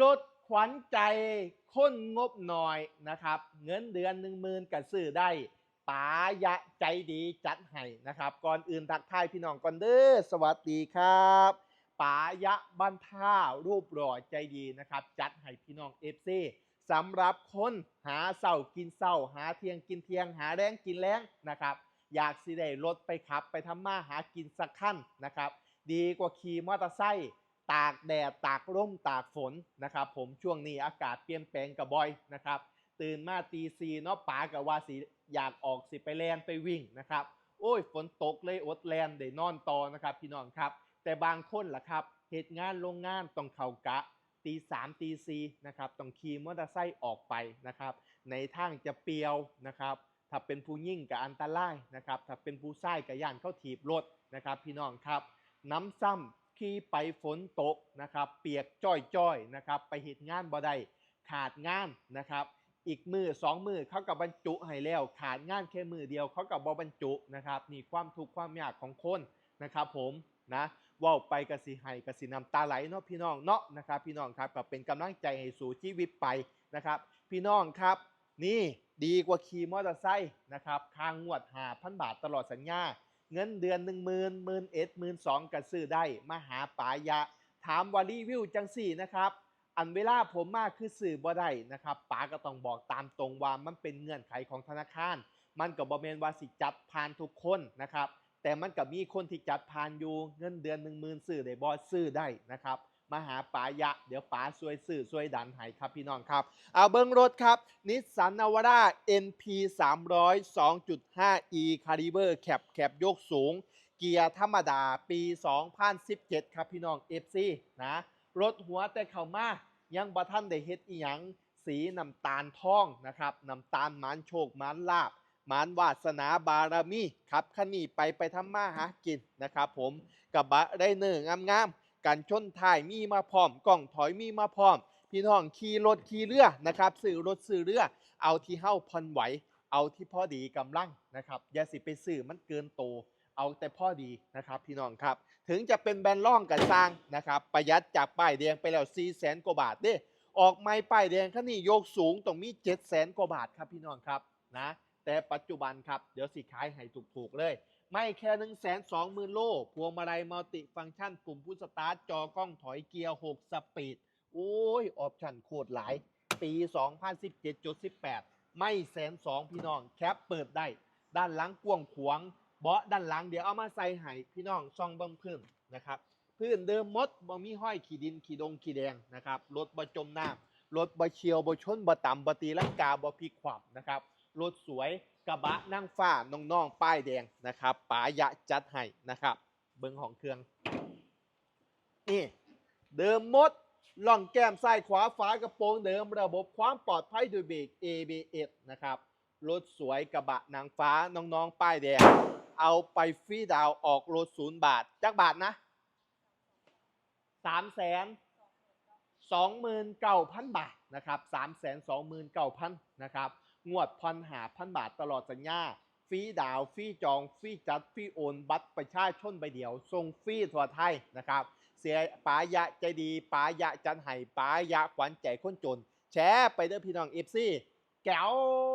ลดขวัญใจค้นงบหน่อยนะครับ เงินเดือนหนึ่งหมื่นกับซื้อได้ป๋ายะใจดีจัดให้นะครับ ก่อนอื่นทักทายพี่น้องก่อนเด้อสวัสดีครับป๋ายะบันท่ารูปหล่อใจดีนะครับ จัดให้พี่น้องเอฟซีสำหรับคนหาเศร้ากินเศร้า หาเที่ยงกินเที่ยง หาแรงกินแรงนะครับ อยากสิได้รถไปขับ ไปทำมาหากินสักขั้นนะครับ ดีกว่าขี่มอเตอร์ไซค์ ตากแดดตากร่มตากฝนนะครับผมช่วงนี้อากาศเปลี่ยนแปลงกับบ่อยนะครับ ตื่นมาตีซีเนาะป๋ากับว่าสิอยากออกสิไปแลนไปวิ่งนะครับ โอ้ยฝนตกเลยอดแลนได้นอนต่อนะครับพี่น้องครับ แต่บางคนล่ะครับเหตุงานโรงงานต้องเข่ากะตีสามตีสี่นะครับต้องขี่มอเตอร์ไซค์ออกไปนะครับ ในทางจะเปียวนะครับถ้าเป็นผู้ยิ่งกับอันตรายนะครับถ้าเป็นผู้ชายกับย่านเข้าถีบรถนะครับ พี่น้องครับ น้ำซ้ำ ขี่ไปฝนตกนะครับ เปียกจ้อยๆนะครับ ไปเหตุงานบ่ได้ขาดงานนะครับ อีกมือสองมือเขากับบรรจุให้แล้ว ขาดงานแค่มือเดียวเขากับบอบรรจุนะครับนี่ความทุกข์ความยากของคนนะครับผมนะว่าไปกสิให้กสินำตาไหลเนาะพี่น้องเนาะนะครับ พี่น้องครับก็เป็นกำลังใจให้สู่ชีวิตไปนะครับ พี่น้องครับ นี่ดีกว่าขี่มอเตอร์ไซค์นะครับค่างวดหาพันบาทตลอดสัญญา เงินเดือนหนึ่งหมื่นหมื่นเอ็ดหมื่นสองก็ซื้อได้มาหาปายะ ถามวารีวิวจังสี่นะครับ อันเวลาผมมากคือสื่อบ่ได้นะครับป๋าก็ต้องบอกตามตรงว่ามันเป็นเงื่อนไขของธนาคาร มันกับบอมเมนว่าสิจัดผ่านทุกคนนะครับแต่มันกับมีคนที่จัดผ่านอยู่เงินเดือนหนึ่งหมื่นซื้อได้บอซื้อได้นะครับ มาหาป๋ายะ เดี๋ยวป๋าซวยซื้อซวยดันให้ครับพี่น้องครับ เอาเบิ้งรถครับ นิสสันนาวาร่า NP 300 2.5 e Caliber แคบแคบยกสูง เกียร์ธรรมดาปี 2017 ครับพี่น้อง FC นะ รถหัวแต่เข้ามายังบ่ท่านได้เฮ็ดอีหยังสีน้ำตาลทองนะครับน้ำตาลมานโชคมานลาบมานวาสนาบารมีครับคันนี้ไปไปทำมาหากินนะครับผมกระบะได้เนื้องามๆ กันชนท้ายมีมาพร้อมกล้องถอยมีมาพร้อม พี่น้องขี่รถขี่เรือนะครับซื้อรถซื้อเรือ เอาที่เฮ้าพอนไหว เอาที่พอดีกำลังนะครับอย่าสิไปซื้อมันเกินโต เอาแต่พอดีนะครับ พี่น้องครับ ถึงจะเป็นแบรนด์ล่องกันสร้างนะครับ ประหยัดจากป้ายแดงไปแล้ว4 0 0แสนกว่าบาทเด้ออกไม่ป้ายแดงคันนี้โยกสูงต้องมี7 0 0แสนกว่าบาทครับพี่น้องครับนะ แต่ปัจจุบันครับ เดี๋ยวสิขายให้ถูกๆเลย ไม่แค่1นึ่งแสนสองหมื่นโล พวงมาลัยมัลติฟังก์ชันปุ่มพุชสตาร์ทจอกล้องถอยเกียร์ 6 สปีด โอ้ย ออปชั่นโคตรหลาย ปี 2017.18 ไม่แสนสองพี่น้อง แคปเปิดได้ ด้านหลังกว้างขวางเบาะด้านหลังเดี๋ยวเอามาใส่ให้พี่น้องซองเบิ่งพื้นนะครับพื้นเดิมมดบ่มีห้อยขีดินขีดงขีแดงนะครับรถบ่จมน้ำรถบ่เฉียวบ่ชนบ่ต่ำบ่ตีลังกาบ่พลิกขวับนะครับ รถสวยกระบะนั่งฟ้าน้องๆ ป้ายแดงนะครับป๋ายะจัดให้นะครับ เบิ่งของเครื่อง นี่ เดิมมดล่องแก้มซ้ายขวาฝากระโปรงเดิมระบบความปลอดภัยด้วยเบรก ABS นะครับรถสวยกระบะนางฟ้าน้องๆ ป้ายแดง เอาไปฟรีดาวออกรถศูนย์บาทจักบาทนะสามแสนสองหมื่นเก้าพันบาทนะครับสามแสนสองหมื่นเก้าพันนะครับ งวดพันหาพันบาทตลอดสัญญาฟรีดาวฟรีจองฟรีจัดฟรีโอน บัตรประชาชนใบเดียวทรงฟรีทั่วไทยนะครับ เสียปายะใจดีปายะจันไห่ปายะขวัญใจคนจน แชร์ไปเด้อพี่น้องเอฟซีแก้ว